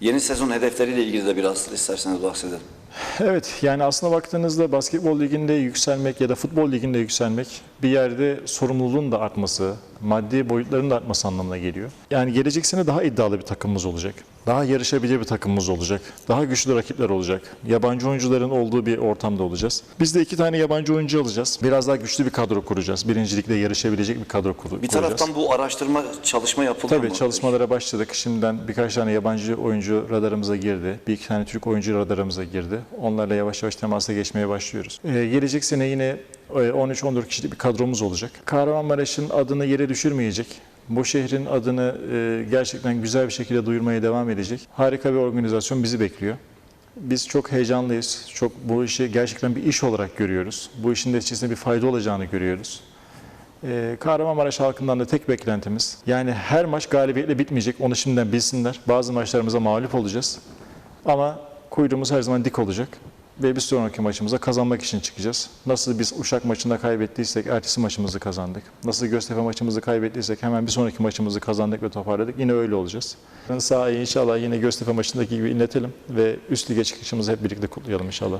Yeni sezon hedefleriyle ilgili de biraz isterseniz bahsedelim. Evet yani aslına baktığınızda basketbol liginde yükselmek ya da futbol liginde yükselmek bir yerde sorumluluğun da artması, maddi boyutların da artması anlamına geliyor. Yani gelecek sene daha iddialı bir takımımız olacak. Daha yarışabilir bir takımımız olacak. Daha güçlü rakipler olacak. Yabancı oyuncuların olduğu bir ortamda olacağız. Biz de iki tane yabancı oyuncu alacağız. Biraz daha güçlü bir kadro kuracağız. Birincilikle yarışabilecek bir kadro kur- kuracağız. Bir taraftan bu araştırma çalışma yapıldı Tabii mı? çalışmalara başladık. Şimdiden birkaç tane yabancı oyuncu radarımıza girdi. Bir iki tane Türk oyuncu radarımıza girdi. Onlarla yavaş yavaş temasa geçmeye başlıyoruz. Ee, gelecek sene yine 13-14 kişilik bir kadromuz olacak. Kahramanmaraş'ın adını yere düşürmeyecek. Bu şehrin adını e, gerçekten güzel bir şekilde duyurmaya devam edecek. Harika bir organizasyon bizi bekliyor. Biz çok heyecanlıyız. Çok bu işi gerçekten bir iş olarak görüyoruz. Bu işin neticesinde bir fayda olacağını görüyoruz. Ee, Kahramanmaraş halkından da tek beklentimiz yani her maç galibiyetle bitmeyecek onu şimdiden bilsinler. Bazı maçlarımıza mağlup olacağız ama kuyruğumuz her zaman dik olacak ve bir sonraki maçımıza kazanmak için çıkacağız. Nasıl biz Uşak maçında kaybettiysek ertesi maçımızı kazandık. Nasıl Göztepe maçımızı kaybettiysek hemen bir sonraki maçımızı kazandık ve toparladık. Yine öyle olacağız. Sahayı inşallah yine Göztepe maçındaki gibi inletelim ve üst lige çıkışımızı hep birlikte kutlayalım inşallah.